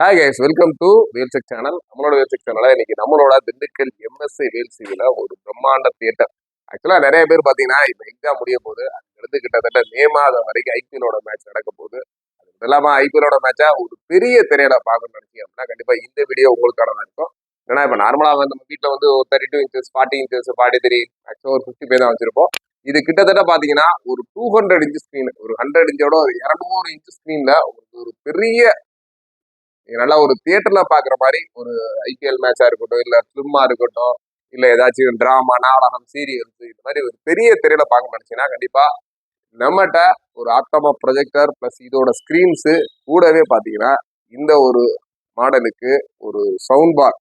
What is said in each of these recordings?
Hi guys welcome to Velsek channel நம்மளோட வேல்செக் சேனல்ல இன்னைக்கு நம்மளோட திண்டுக்கல் எம்எஸ்சி வேல்சியில் ஒரு பிரம்மாண்ட தியேட்டர் ஆக்சுவலாக நிறைய பேர் பார்த்தீங்கன்னா இப்போ எக்ஸாம் முடிய போது அதுக்கு கிட்டத்தட்ட மே மாதம் வரைக்கும் ஐபிஎலோட மேட்ச் நடக்க போகுது. அது இல்லாமல் ஐபிஎலோட மேட்சா ஒரு பெரிய திரையில பார்க்கணும் நினைச்சீங்க அப்படின்னா கண்டிப்பாக இந்த வீடியோ உங்களுக்கானதா இருக்கும். ஏன்னா இப்போ நார்மலாக வந்து நம்ம வீட்டில் வந்து ஒரு thirty two inches forty inches forty three maximum ஒரு ஃபிஃப்டி பேர் தான் வச்சிருப்போம். இது கிட்டத்தட்ட பார்த்தீங்கன்னா ஒரு டூ ஹண்ட்ரட் இன்ச் ஸ்க்ரீன் ஒரு ஹண்ட்ரட் இன்ச்சோட ஒரு இரநூறு இன்ச் உங்களுக்கு ஒரு பெரிய நீங்க நல்லா ஒரு தியேட்டர்ல பாக்குற மாதிரி ஒரு ஐபிஎல் மேட்சா இருக்கட்டும் இல்ல ஃபிலிமா இருக்கட்டும் இல்ல ஏதாச்சும் டிராமா நாடகம் சீரியல்ஸ் இந்த மாதிரி ஒரு பெரிய திரையில பார்க்க நினைச்சீங்கன்னா கண்டிப்பா நம்மகிட்ட ஒரு ஆட்டோமா ப்ரொஜெக்டர் பிளஸ் இதோட ஸ்கிரீன்ஸ் கூடவே பாத்தீங்கன்னா இந்த ஒரு மாடலுக்கு ஒரு சவுண்ட் பார்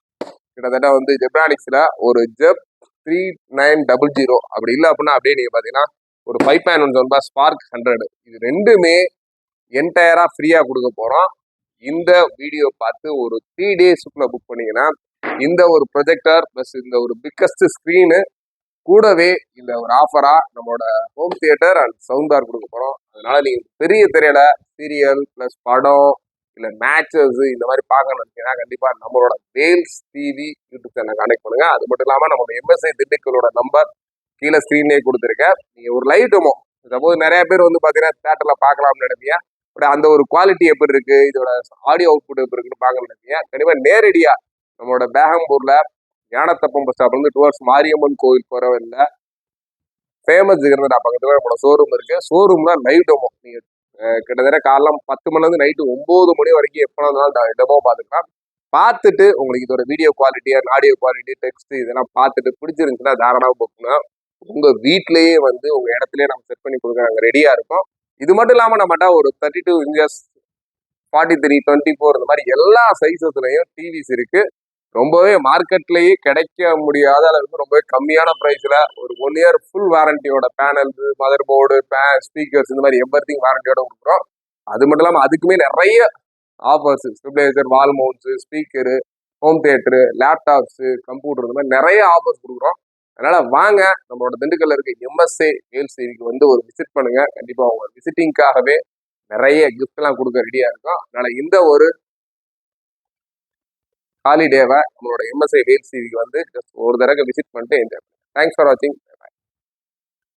கிட்டத்தட்ட வந்து ஜெப்ரானிக்ஸ்ல ஒரு Zeb three nine double zero அப்படி இல்லை அப்படின்னா அப்படியே நீங்க பாத்தீங்கன்னா ஒரு five point one sound bar spark hundred இது ரெண்டுமே என்டையரா ஃப்ரீயா கொடுக்க போறோம். இந்த வீடியோ பார்த்து ஒரு த்ரீ டேஸுக்குள்ள புக் பண்ணீங்கன்னா இந்த ஒரு ப்ரொஜெக்டர் ப்ளஸ் இந்த ஒரு பிக்கஸ்ட் ஸ்க்ரீனு கூடவே இந்த ஒரு ஆஃபரா நம்மளோட home theatre and sound bar கொடுக்க போறோம். அதனால நீங்க பெரிய திரையில சீரியல் ப்ளஸ் படம் இல்ல மேட்சஸ் இந்த மாதிரி பார்க்கணும் நினைச்சீங்கன்னா கண்டிப்பா நம்மளோட Vels TV YouTube channel connect பண்ணுங்க. அது மட்டும் இல்லாம நம்மளோட எம்எஸ்ஐ திண்டுக்கலோட நம்பர் கீழே ஸ்க்ரீன்லேயே கொடுத்துருக்கேன். நீங்க ஒரு லைட் டெமோ சப்போஸ் நிறைய பேர் வந்து பாத்தீங்கன்னா தேட்டர்ல பார்க்கலாம்னு நினைப்பீங்க. அந்த ஒரு குவாலிட்டி எப்படி இருக்கு? இதோட ஆடியோ அவுட்புட் எப்படி இருக்குன்னு பார்க்க நினைப்பீங்க கண்டிப்பா நேரடியா நம்மளோட பேகம்பூர்ல ஞானத்தப்பம் பஸ் ஸ்டாப்ல இருந்து டுவர்ஸ் மாரியம்மன் கோயில் போற வழியில ஃபேமஸ் இருக்கிறது பக்கத்துல நம்மளோட ஷோரூம் இருக்கு. ஷோரூம்ல லைவ் டெமோ நீங்க கிட்டத்தட்ட காலம் பத்து மணில இருந்து நைட்டு ஒன்பது மணி வரைக்கும் எப்போ இருந்தாலும் டெமோ பார்த்துக்கலாம். பார்த்துட்டு உங்களுக்கு இதோட video quality audio quality text இதெல்லாம் பார்த்துட்டு பிடிச்சிருந்துச்சுன்னா தாராளமாக புக்னா உங்க வீட்லயே வந்து உங்க இடத்துலயே நம்ம செட் பண்ணி கொடுக்குறாங்க நாங்கள் ரெடியா இருக்கும். இது மட்டும் இல்லாமல் நம்மகிட்ட ஒரு thirty two inches forty three twenty four இந்த மாதிரி எல்லா சைஸஸ்லையும் டிவிஸ் இருக்கு. ரொம்பவே மார்க்கெட்லேயே கிடைக்க முடியாத அளவுக்கு ரொம்பவே கம்மியான ப்ரைஸில் ஒரு ஒன் இயர் ஃபுல் வாரண்டியோட பேனல்ஸு மதர் போர்டு ஸ்பீக்கர்ஸ் இந்த மாதிரி எவ்ரி திங் வாரண்டியோட கொடுக்குறோம். அது மட்டும் இல்லாமல் அதுக்குமே நிறைய offers stabiliser wall mounts speaker home theatre laptops computer இந்த மாதிரி நிறைய ஆஃபர்ஸ் கொடுக்குறோம். அதனால வாங்க நம்மளோட திண்டுக்கல்ல இருக்க எம்எஸ்ஏ வேல்சேரிக்கு வந்து ஒரு விசிட் பண்ணுங்க. கண்டிப்பா உங்க விசிட்டிங்காகவே நிறைய கிஃப்ட் எல்லாம் கொடுக்க ரெடியா இருக்கும். அதனால இந்த ஒரு ஹாலிடேவை நம்மளோட எம்எஸ்ஐ வேல்சேரிக்கு வந்து ஜஸ்ட் ஒரு தடவை விசிட் பண்ணிட்டு என்ஜாய் தேங்க்ஸ் ஃபார் வாட்சிங்